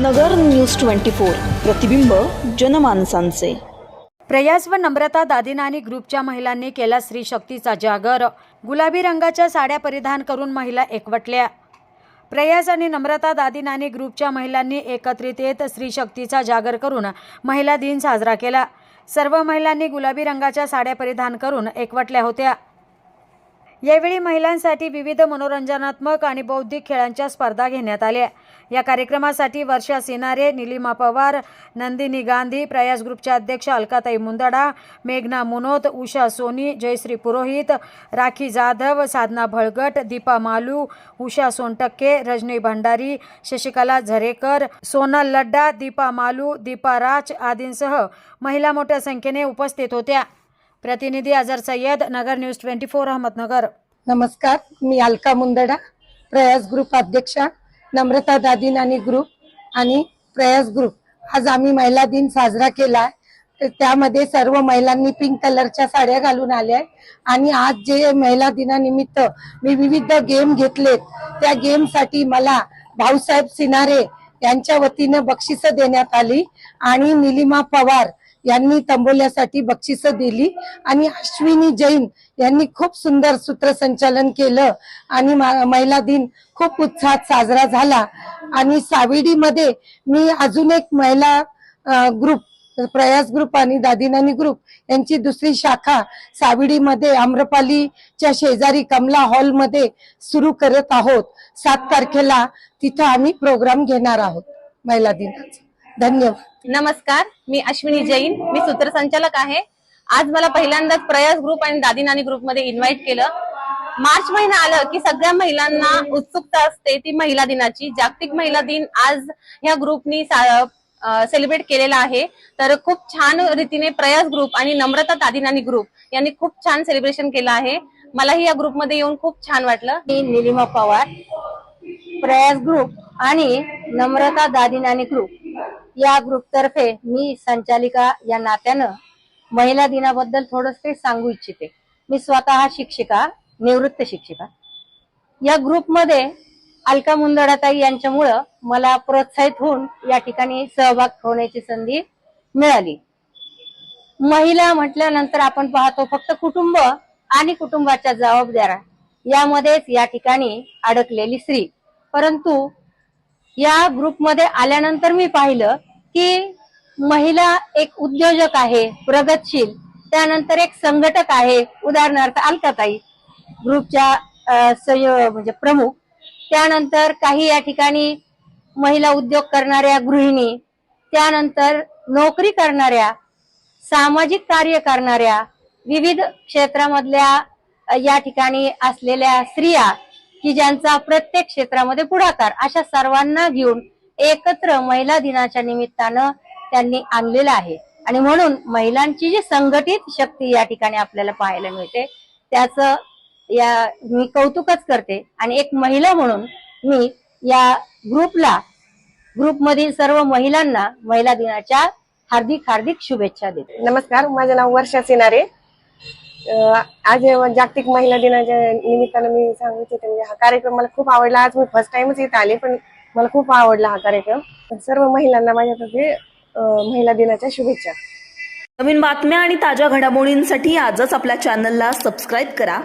नगर news twenty four. प्रतिबिंब जनमानसांचे. प्रयास व नम्रता दादिनानी ग्रुपच्या महिलांनी केला स्त्री शक्तीचा जागर. गुलाबी रंगाच्या साड्या परिधान करून महिला एकवटल्या. प्रयास आणि नम्रता दादिनानी ग्रुपच्या महिलांनी एकत्रित येत स्त्री शक्तीचा जागर करून महिला दिन साजरा केला. सर्व महिलांनी गुलाबी रंगाच्या साड्या परिधान करून एकवटल्या होत्या. यावेळी महिलांसाठी विविध मनोरंजनात्मक आणि बौद्धिक खेळांच्या स्पर्धा घेण्यात आल्या. या कार्यक्रमासाठी वर्षा सिनारे निलिमा पवार नंदिनी गांधी प्रयास ग्रुपच्या अध्यक्ष अलकाताई मुंदडा मेघना मुनोत उषा सोनी जयश्री पुरोहित राखी जाधव साधना भळगट दीपा मालू उषा सोनटक्के रजनी भंडारी शशिकला झरेकर सोनल लड्डा दीपा मालू दीपा राज आदींसह महिला मोठ्या संख्येने उपस्थित होत्या. प्रतिनिधी Azar Sayyad Nagar news twenty four Ahmednagar. नमस्कार मी अलका मुंदडा प्रयास ग्रुप अध्यक्षा नम्रता दादीनानी ग्रुप आणि प्रयास ग्रुप. आज आम्ही महिला दिन साजरा केला त्यामध्ये सर्व महिलांनी पिंक कलरच्या साड्या घालून आल्या आणि आज जे महिला दिनानिमित्त मी विविध गेम घेतलेत त्या गेमसाठी मला भाऊसाहेब सिनारे यांच्या वतीनं बक्षिसं देण्यात आली. आणि निलिमा पवार यांनी तंबोल्यासाठी बक्षिसं दिली आणि अश्विनी जैन यांनी खूप सुंदर सूत्रसंचालन केलं आणि मा- महिला दिन खूप उत्साहात साजरा झाला. आणि साविडीमध्ये मी अजून एक महिला ग्रुप प्रयास ग्रुप आणि दादिनानी ग्रुप यांची दुसरी शाखा साविडीमध्ये आम्रपालीच्या शेजारी कमला हॉलमध्ये सुरू करत आहोत. सात तारखेला तिथं आम्ही प्रोग्राम घेणार आहोत महिला दिनाचा. धन्यवाद. नमस्कार मी अश्विनी जैन मी सूत्रसंचालक आहे. आज मला पहिल्यांदाच प्रयास ग्रुप आणि दादी नानी ग्रुपमध्ये इन्व्हाइट केलं. मार्च महिना आलं की सगळ्या महिलांना उत्सुकता असते ती महिला दिनाची. जागतिक महिला दिन आज ह्या ग्रुपनी सेलिब्रेट केलेला आहे. तर खूप छान रीतीने प्रयास ग्रुप आणि नम्रता दादी नानी ग्रुप यांनी खूप छान सेलिब्रेशन केलं आहे. मलाही या ग्रुपमध्ये येऊन खूप छान वाटलं. मी निलिमा पवार प्रयास ग्रुप आणि नम्रता दादिनानी ग्रुप या ग्रुपतर्फे मी संचालिका या नात्यानं महिला दिनाबद्दल थोडंसं सांगू इच्छिते. मी स्वतः शिक्षिका निवृत्त शिक्षिका. या ग्रुपमध्ये अलका मुंदडाताई यांच्यामुळं मला प्रोत्साहित होऊन या ठिकाणी सहभाग होण्याची संधी मिळाली. महिला म्हटल्यानंतर आपण पाहतो फक्त कुटुंब आणि कुटुंबाच्या जबाबदाऱ्या यामध्येच या ठिकाणी अडकलेली स्त्री. परंतु या ग्रुपमध्ये आल्यानंतर मी पाहिलं की महिला एक उद्योजक आहे प्रगतशील त्यानंतर एक संघटक आहे उदाहरणार्थ अलकाताई ग्रुपच्या संयो म्हणजे प्रमुख. त्यानंतर काही या ठिकाणी महिला उद्योग करणाऱ्या गृहिणी त्यानंतर नोकरी करणाऱ्या सामाजिक कार्य करणाऱ्या विविध क्षेत्रामधल्या या ठिकाणी असलेल्या स्त्रिया की ज्यांचा प्रत्येक क्षेत्रामध्ये पुढाकार अशा सर्वांना घेऊन एकत्र महिला दिनाच्या निमित्तानं त्यांनी आणलेलं आहे. आणि म्हणून महिलांची जी संघटित शक्ती या ठिकाणी आपल्याला पाहायला मिळते त्याचं या मी कौतुकच करते. आणि एक महिला म्हणून मी या ग्रुपला ग्रुपमधील सर्व महिलांना महिला दिनाच्या हार्दिक हार्दिक शुभेच्छा देते. नमस्कार माझं नाव वर्षा सिनारे. आज जागतिक महिला दिनाच्या निमित्तानं मी सांगू इच्छिते म्हणजे हा कार्यक्रम मला खूप आवडला. आज मी फर्स्ट टाइमच इथं आले पण मला खूप आवडला हा कार्यक्रम. सर्व महिलांना माझ्यातर्फे महिला दिनाच्या शुभेच्छा. नवीन बातम्या आणि ताज्या घडामोडींसाठी आजच आपल्या चॅनलला सबस्क्राईब करा.